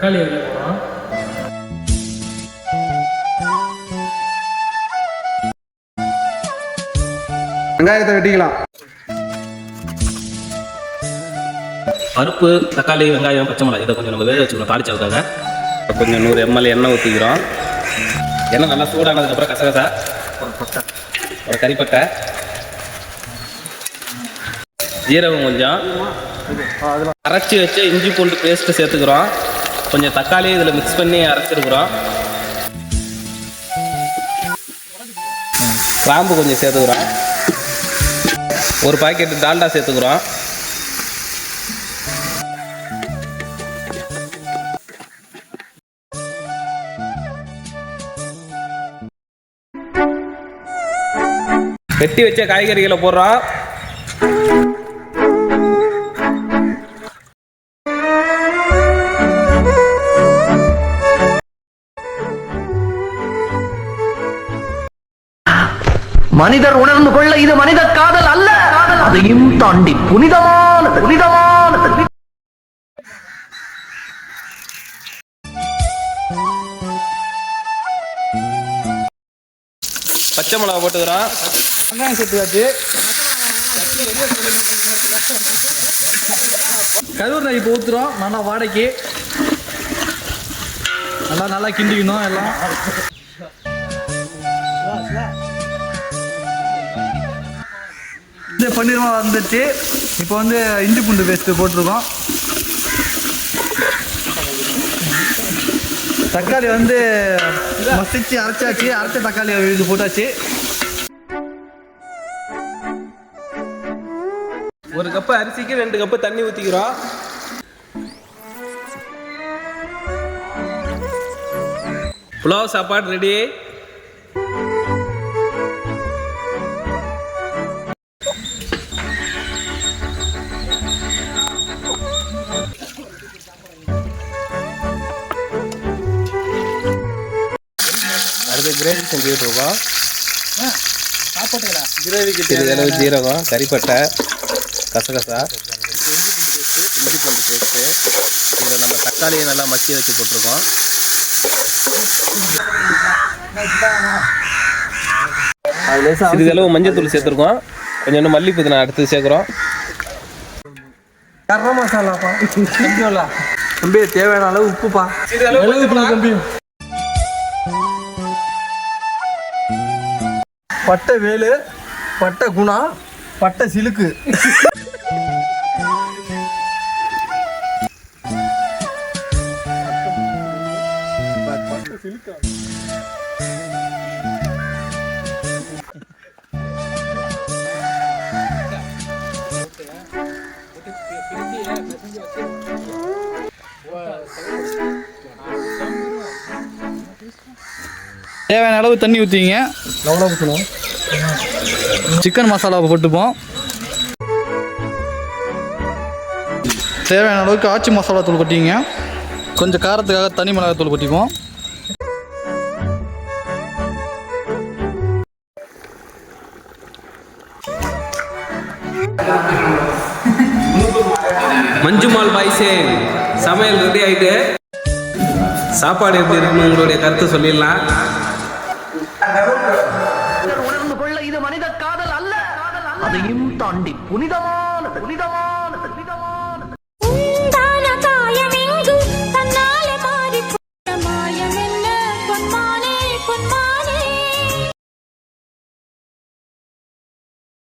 தக்காளி அரிய போகிறோம் வெங்காயத்தை வெட்டிக்கலாம். பருப்பு தக்காளி வெங்காயம் பச்சை மிளகாய். இதை கொஞ்சம் நம்ம வேக வச்சுக்கணும் தாளிச்சதுக்காக கொஞ்சம் நூறு எம்எல் எண்ணெய் ஊற்றிக்கிறோம் எண்ணெய் நல்லா சூடானதுக்கப்புறம் கசகசா. ஒரு கறிப்பட்டை. ஜீரகம் கொஞ்சம். அரைச்சி வச்ச இஞ்சி பூண்டு பேஸ்ட்டு சேர்த்துக்கிறோம். கொஞ்சம் தக்காளி இதில் மிக்ஸ் பண்ணி அரைச்சிருக்கிறோம். கிராம்பு கொஞ்சம் சேர்த்துக்கிறோம். ஒரு பாக்கெட் டால்டா சேர்த்துக்கிறோம். வெட்டி வச்ச காய்கறிகளை போடுறோம். மனிதர் உணர்ந்து கொள்ள இது மனித காதல் அல்ல. அதையும் தாண்டி புனிதமானது. புனிதமானது. பச்சை மிளகா போட்டுக்கிறோம் வெங்காயம் சேர்த்துக்காச்சு. கருவேப்பிலை இப்போ ஊற்றுறோம் நல்லா வாடைக்கு. நல்லா நல்லா கிண்டிக்கணும் எல்லாம். இந்த வந்துச்சு இப்போ வந்து இஞ்சி பூண்டு பேஸ்ட்டு போட்டிருக்கோம். தக்காளி வந்து மசிச்சு அரைச்சாச்சு. அரைச்ச தக்காளி இது போட்டாச்சு. ஒரு கப்பு அரிசிக்கு ரெண்டு கப்பு தண்ணி ஊற்றிக்கிறோம் புலாவ் சாப்பாடு ரெடி அடுத்து கிரேவி செஞ்சுட்டு இருக்கோம் கிரேவிக்கு சிறிதளவு ஜீரகம் கறிப்பட்டை கசகசா. இஞ்சி பூண்டு பேஸ்ட்டு இதில் நம்ம தக்காளியை நல்லா மசிய வச்சு போட்டிருக்கோம். சிறிதளவு மஞ்சள் தூள் சேர்த்துருக்கோம். கொஞ்சம் மல்லி புதினா அடுத்து சேர்க்குறோம். கரம் மசாலாப்பா. தம்பி தேவையான அளவு உப்புப்பா. தம்பி. பட்டை வேலு பட்டை குணா பட்டை சிலுக்கு. தேவையான அளவு தண்ணி ஊற்றிங்க எவ்வளோ ஊற்றணும் சிக்கன் மசாலாவை போட்டுப்போம். தேவையான அளவுக்கு ஆச்சி மசாலா தூள் கொட்டிங்க. கொஞ்சம் காரத்துக்காக தனி மிளகாய் தூள் கொட்டிப்போம். மஞ்சுமால் பாய்ஸே சமையல் ரெடி ஆயிட்டு. சாப்பாடு எப்படி இருக்குன்னு உங்களுடைய கருத்து சொல்லிடலாம் மனிதர் உணர்ந்து கொள்ள இது மனித காதல் அல்ல அதையும் தாண்டி புனிதமான புனிதமான